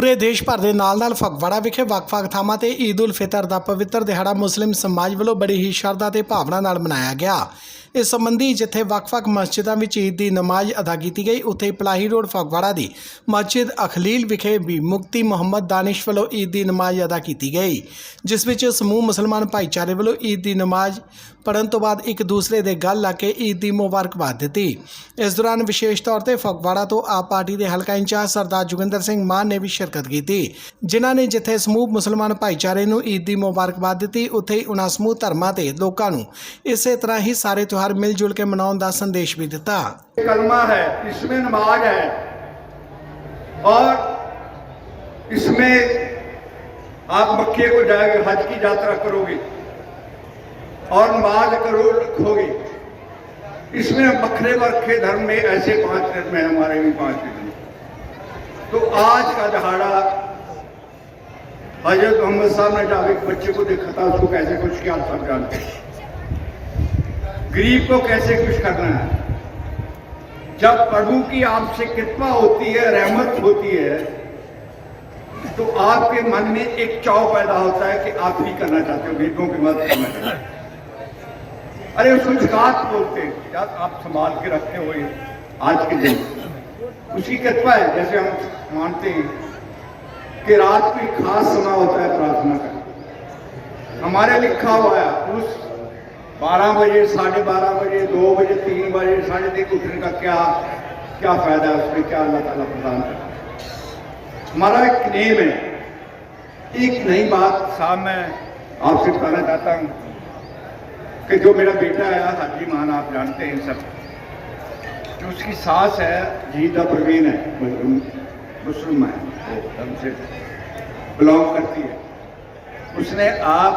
ਪੂਰੇ ਦੇਸ਼ ਭਰ ਦੇ ਨਾਲ-ਨਾਲ ਫਗਵਾੜਾ ਵਿਖੇ ਵੱਖ-ਵੱਖ ਥਾਵਾਂ ਤੇ ਈਦ ਉਲ ਫਿਤਰ ਦਾ ਪਵਿੱਤਰ ਦਿਹਾੜਾ ਮੁਸਲਿਮ ਸਮਾਜ ਵੱਲੋਂ ਬੜੀ ਹੀ ਸ਼ਰਧਾ ਤੇ ਭਾਵਨਾ ਨਾਲ ਮਨਾਇਆ ਗਿਆ। ਇਸ ਸੰਬੰਧੀ ਜਿੱਥੇ ਵੱਖ-ਵੱਖ ਮਸਜਿਦਾਂ ਵਿੱਚ ਈਦ ਦੀ ਨਮਾਜ਼ ਅਦਾ ਕੀਤੀ ਗਈ, ਉੱਥੇ ਪਲਾਹੀ ਰੋਡ ਫਗਵਾੜਾ ਦੀ ਮਸਜਿਦ ਅਖਲੀਲ ਵਿਖੇ ਵੀ ਮੁਕਤੀ ਮੁਹੰਮਦ ਦਾਨਿਸ਼ ਵੱਲੋਂ ਈਦ ਦੀ ਨਮਾਜ਼ ਅਦਾ ਕੀਤੀ ਗਈ, ਜਿਸ ਵਿੱਚ ਸਮੂਹ ਮੁਸਲਮਾਨ ਭਾਈਚਾਰੇ ਵੱਲੋਂ ਈਦ ਦੀ ਨਮਾਜ਼ ਪੜਨ ਤੋਂ ਬਾਅਦ ਇੱਕ ਦੂਸਰੇ ਦੇ ਗੱਲ ਲਾ ਕੇ ਈਦ ਦੀ ਮੁਬਾਰਕਬਾਦ ਦਿੱਤੀ। ਇਸ ਦੌਰਾਨ ਵਿਸ਼ੇਸ਼ ਤੌਰ ਤੇ ਫਗਵਾੜਾ ਤੋਂ ਆਪ ਪਾਰਟੀ ਦੇ ਹਲਕਾ ਇੰਚਾਰਜ ਸਰਦਾਰ ਜੋਗਿੰਦਰ ਸਿੰਘ ਮਾਨ ਨੇ ਵੀ ਸ਼ਿਰਕਤ ਕੀਤੀ, ਜਿਨ੍ਹਾਂ ਨੇ ਜਿੱਥੇ ਸਮੂਹ ਮੁਸਲਮਾਨ ਭਾਈਚਾਰੇ ਨੂੰ ਈਦ ਦੀ ਮੁਬਾਰਕਬਾਦ ਦਿੱਤੀ, ਉੱਥੇ ਹੀ ਉਹਨਾਂ ਸਮੂਹ ਧਰਮਾਂ ਤੇ ਲੋਕਾਂ ਨੂੰ ਇਸੇ ਤਰ੍ਹਾਂ ਹੀ ਸਾਰੇ ਤਿਉਹਾਰ ਮਿਲ ਜੁਲ ਕੇ ਮਨਾਉਣ ਦਾ ਸੰਦੇਸ਼ ਵੀ ਦਿੱਤਾ कलमा है इसमें नमाज है और इसमें आप मक्के को जाएंगे हज की यात्रा करोगे और नमाज करो रखोगे इसमें बखरे बरखे धर्म में ऐसे पांच धर्म है हमारे भी पांच धर्म तो आज का दहाड़ा हजरत मोहम्मद साहब ने जब एक बच्चे को देखा था उसको कैसे कुछ किया सब जानते हैं। गरीब को कैसे कुछ करना है? जब प्रभु की आपसे कृपा होती है, रहमत होती है तो आपके मन में एक चाव पैदा होता है कि आप भी करना चाहते हो, गरीबों की मदद करना चाहते अरे उसको जकात बोलते हैं आप संभाल के रखते हो आज के दिन। उसकी कृपा है, जैसे हम मानते हैं कि रात को खास समय होता है प्रार्थना का हमारे लिखा हुआ है, उस बारह बजे, साढ़े बारह बजे, दो बजे, तीन बजे, साढ़े तीन उठने का क्या क्या फ़ायदा है उसमें, क्या अल्लाह ताला प्रदान करता है हमारा एक नेम है, एक नई बात साहब मैं आपसे बताना चाहता हूँ कि जो मेरा बेटा है, हाजी मान आप जानते हैं सब। जो उसकी सास है जीदा परवीन है मुस्लिम है बिलोंग करती है। उसने आप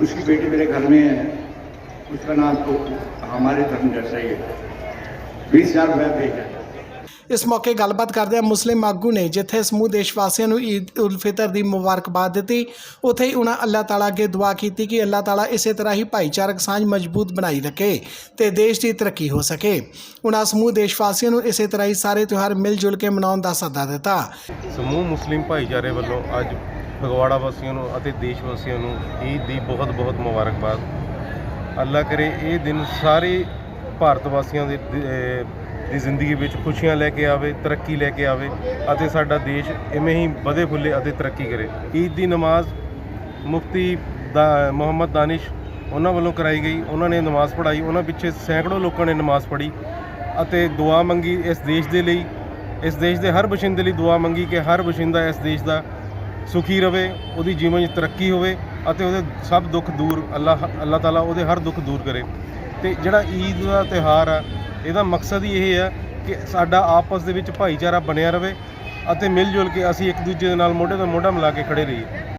उसकी बेटी मेरे घर में है उसका नाम तो हमारे धर्म जैसा ही है बीस हजार रुपया भेजा ਇਸ ਮੌਕੇ ਗੱਲਬਾਤ ਕਰਦਿਆਂ ਮੁਸਲਿਮ ਆਗੂ ਨੇ ਜਿੱਥੇ ਸਮੂਹ ਦੇਸ਼ ਵਾਸੀਆਂ ਨੂੰ ਈਦ ਉਲ ਫਿਤਰ ਦੀ ਮੁਬਾਰਕਬਾਦ ਦਿੱਤੀ ਉੱਥੇ ਹੀ ਉਹਨਾਂ ਅੱਲਾਹ ਤਾਲਾ ਅੱਗੇ ਦੁਆ ਕੀਤੀ ਕਿ ਅੱਲਾਹ ਤਾਲਾ ਇਸੇ ਤਰ੍ਹਾਂ ਹੀ ਭਾਈਚਾਰਕ ਸਾਂਝ ਮਜ਼ਬੂਤ ਬਣਾਈ ਰੱਖੇ ਤੇ ਦੇਸ਼ ਦੀ ਤਰੱਕੀ ਹੋ ਸਕੇ ਉਹਨਾਂ ਸਮੂਹ ਦੇਸ਼ ਵਾਸੀਆਂ ਨੂੰ ਇਸੇ ਤਰ੍ਹਾਂ ਹੀ ਸਾਰੇ ਤਿਉਹਾਰ ਮਿਲ ਜੁਲ ਕੇ ਮਨਾਉਣ ਦਾ ਸੱਦਾ ਦਿੱਤਾ ਸਮੂਹ ਮੁਸਲਿਮ ਭਾਈਚਾਰੇ ਵੱਲੋਂ ਅੱਜ ਫਗਵਾੜਾ ਵਾਸੀਆਂ ਨੂੰ ਅਤੇ ਦੇਸ਼ ਵਾਸੀਆਂ ਨੂੰ ਈਦ ਦੀ ਬਹੁਤ ਬਹੁਤ ਮੁਬਾਰਕਬਾਦ। ਅੱਲਾ ਕਰੇ ਇਹ ਦਿਨ ਸਾਰੇ ਭਾਰਤ ਵਾਸੀਆਂ ਦੇ ਦੀ ਜ਼ਿੰਦਗੀ ਵਿੱਚ ਖੁਸ਼ੀਆਂ ਲੈ ਕੇ ਆਵੇ, ਤਰੱਕੀ ਲੈ ਕੇ ਆਵੇ ਅਤੇ ਸਾਡਾ ਦੇਸ਼ ਇਵੇਂ ਹੀ ਵਧੇ ਫੁੱਲੇ ਅਤੇ ਤਰੱਕੀ ਕਰੇ। ਈਦ ਦੀ ਨਮਾਜ਼ ਮੁਫਤੀ ਦਾ, ਮੁਹੰਮਦ ਦਾਨਿਸ਼ ਉਹਨਾਂ ਵੱਲੋਂ ਕਰਾਈ ਗਈ। ਉਹਨਾਂ ਨੇ ਨਮਾਜ਼ ਪੜ੍ਹਾਈ। ਉਹਨਾਂ ਪਿੱਛੇ ਸੈਂਕੜੋਂ ਲੋਕਾਂ ਨੇ ਨਮਾਜ਼ ਪੜ੍ਹੀ ਅਤੇ ਦੁਆ ਮੰਗੀ ਇਸ ਦੇਸ਼ ਦੇ ਲਈ। ਇਸ ਦੇਸ਼ ਦੇ ਹਰ ਬਸ਼ਿੰਦੇ ਲਈ ਦੁਆ ਮੰਗੀ ਕਿ ਹਰ ਬਸ਼ਿੰਦਾ ਇਸ ਦੇਸ਼ ਦਾ ਸੁਖੀ ਰਵੇ, ਉਹਦੀ ਜੀਵਨ 'ਚ ਤਰੱਕੀ ਹੋਵੇ ਅਤੇ ਉਹਦੇ ਸਭ ਦੁੱਖ ਦੂਰ ਅੱਲਾ ਅੱਲਾ ਤਾਲਾ ਉਹਦੇ ਹਰ ਦੁੱਖ ਦੂਰ ਕਰੇ। ਤੇ ਜਿਹੜਾ ਈਦ ਦਾ ਤਿਉਹਾਰ ਆ, ਇਹਦਾ ਮਕਸਦ ਹੀ ਇਹ ਹੈ ਕਿ ਸਾਡਾ ਆਪਸ ਦੇ ਵਿੱਚ ਭਾਈਚਾਰਾ ਬਣਿਆ ਰਵੇ ਅਤੇ ਮਿਲ ਜੁਲ ਕੇ ਅਸੀਂ ਇੱਕ ਦੂਜੇ ਦੇ ਨਾਲ ਮੋਢੇ ਤੋਂ ਮੋਢਾ ਮਿਲਾ ਕੇ ਖੜੇ ਰਹੀਏ।